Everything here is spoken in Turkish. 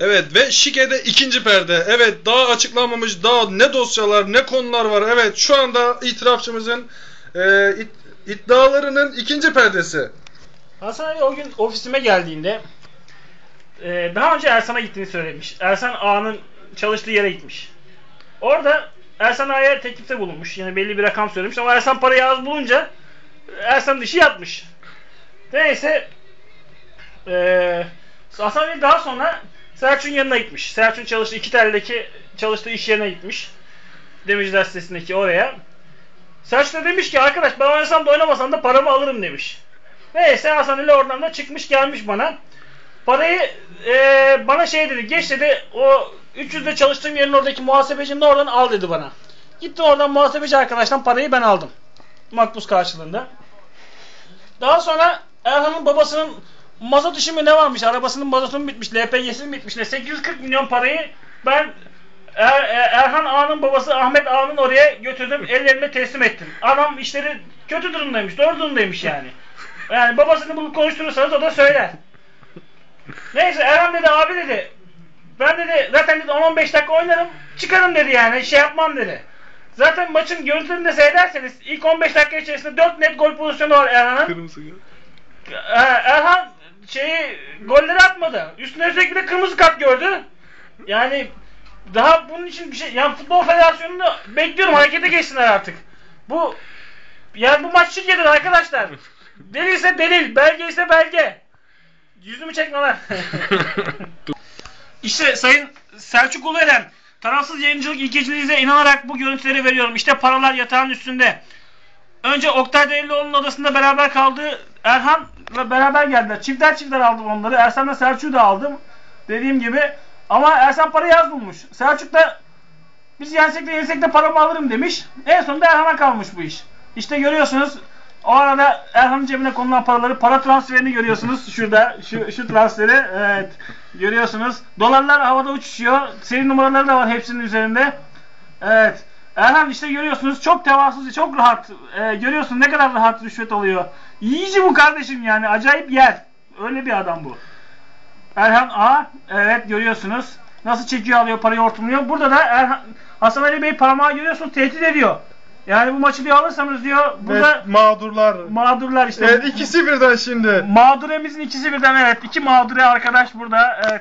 Evet ve Şike'de ikinci perde. Evet daha açıklanmamış daha ne dosyalar ne konular var. Evet şu anda itirafçımızın e, it- iddialarının ikinci perdesi. Hasan Ali o gün ofisime geldiğinde e, daha önce Ersan'a gittiğini söylemiş. Ersan Ağa'nın çalıştığı yere gitmiş. Orada Ersan Ağa'ya teklifte bulunmuş. Yani belli bir rakam söylemiş ama Ersan parayı az bulunca Ersan'ın işi yatmış. Neyse e, Hasan Ali daha sonra Selçuk'un yanına gitmiş. Selçuk'un çalıştığı iki teldeki çalıştığı iş yerine gitmiş. Demirciler sitesindeki oraya. Selçuk da demiş ki arkadaş ben oynasam da oynamasam da paramı alırım demiş. Neyse Hasan Ali oradan da çıkmış gelmiş bana. Parayı eee, bana şey dedi geç dedi o 300'de çalıştığım yerin oradaki muhasebecinin oradan al dedi bana. Gittim oradan muhasebeci arkadaştan parayı ben aldım. Makbuz karşılığında. Daha sonra Erhan'ın babasının mazot işi mi ne varmış? Arabasının mazotu mu bitmiş? LPG'si mi bitmiş? Ne? 840 milyon parayı ben Er- Er- Erhan Ağa'nın babası Ahmet Ağa'nın oraya götürdüm. Ellerine teslim ettim. Adam işleri kötü durumdaymış. Doğru durumdaymış yani. Yani babasını bulup konuşturursanız o da söyler. Neyse Erhan dedi abi dedi. Ben dedi zaten dedi 10-15 dakika oynarım. Çıkarım dedi yani. Şey yapmam dedi. Zaten maçın görüntülerini de seyrederseniz ilk 15 dakika içerisinde 4 net gol pozisyonu var Erhan'ın. Kırmızı. Ee, Erhan şeyi golleri atmadı. Üstüne üstelik bir de kırmızı kart gördü. Yani daha bunun için bir şey yani futbol federasyonunu bekliyorum harekete geçsinler artık. Bu yani bu maç Türkiye'dir arkadaşlar. Delilse delil, belge ise belge. Yüzümü çekme lan. işte Sayın Selçuk Ulueren tarafsız yayıncılık ilkeciliğinize inanarak bu görüntüleri veriyorum. İşte paralar yatağın üstünde. Önce Oktay Değerlioğlu'nun odasında beraber kaldı. Erhan ve beraber geldiler. Çiftler çiftler aldım onları. Ersan'la Selçuk'u da aldım. Dediğim gibi. Ama Ersan parayı az bulmuş. Selçuk da biz yensek de yensek de paramı alırım demiş. En sonunda Erhan'a kalmış bu iş. İşte görüyorsunuz o arada Erhan'ın cebine konulan paraları, para transferini görüyorsunuz şurada. Şu, şu transferi. Evet. Görüyorsunuz. Dolarlar havada uçuşuyor. Seri numaraları da var hepsinin üzerinde. Evet. Erhan işte görüyorsunuz çok tevazusuz, çok rahat. Ee, görüyorsun ne kadar rahat rüşvet oluyor. Yiyici bu kardeşim yani. Acayip yer. Öyle bir adam bu. Erhan A. Evet görüyorsunuz. Nasıl çekiyor alıyor parayı hortumluyor. Burada da Erhan, Hasan Ali Bey parmağı görüyorsunuz tehdit ediyor. Yani bu maçı diyor alırsanız diyor burada Evet, mağdurlar. mağdurlar işte. Evet ikisi birden şimdi. Mağduremizin ikisi birden evet. iki mağdure arkadaş burada. Evet.